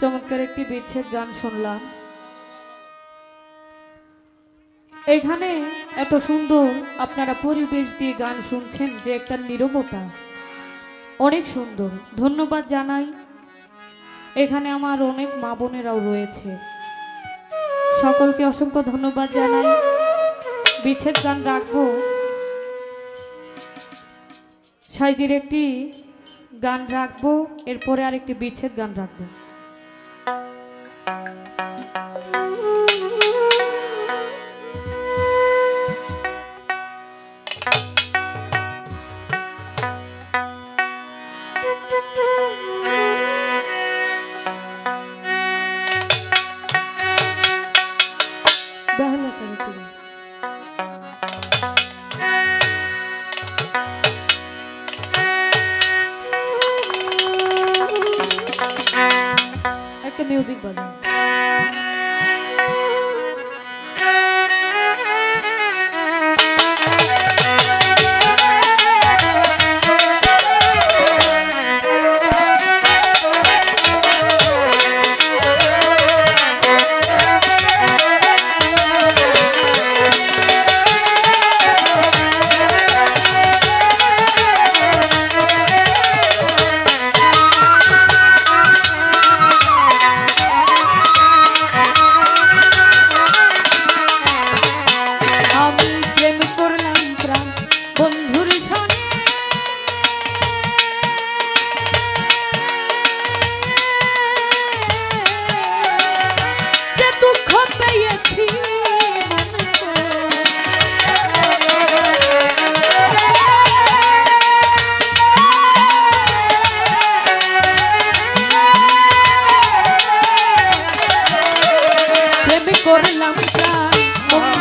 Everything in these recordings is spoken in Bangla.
চমৎকার একটি বিচ্ছেদ গান শুনলাম। এখানে এত সুন্দর আপনারা পরিবেশ দিয়ে গান শুনছেন যে একটা নিরবতা। অনেক সুন্দর। ধন্যবাদ জানাই। এখানে আমার অনেক মা বোনেরাও রয়েছে। সকলকে অসংখ্য ধন্যবাদ জানাই। বিচ্ছেদ গান রাখব। সাইজের একটি গান রাখব, এরপরে আরেকটি বিচ্ছেদ গান রাখব। একটা মিউজিক বাজাও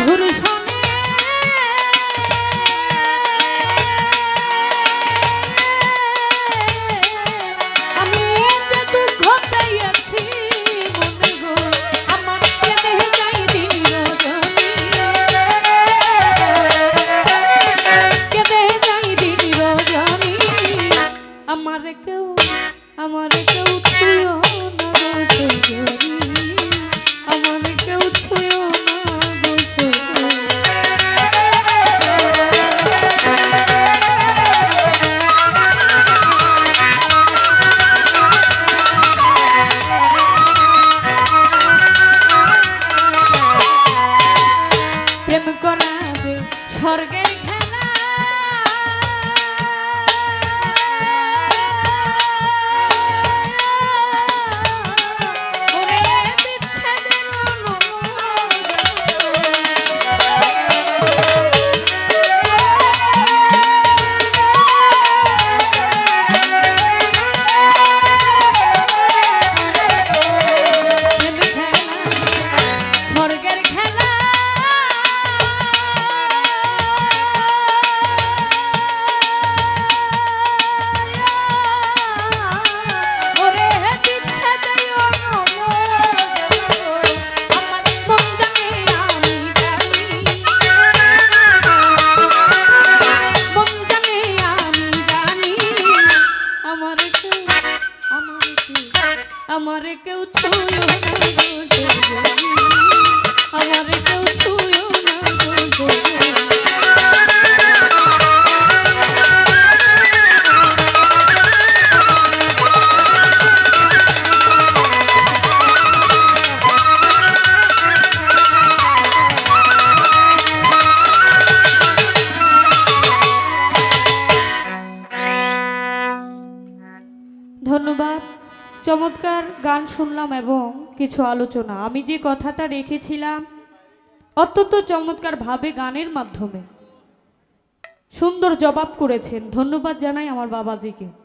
ঘুরে ধন্যবাদ। চমৎকার গান শুনলাম এবং কিছু আলোচনা। আমি যে কথাটা রেখেছিলাম, অত্যন্ত চমৎকারভাবে গানের মাধ্যমে। সুন্দর জবাব করেছেন। ধন্যবাদ জানাই আমার বাবাজিকে।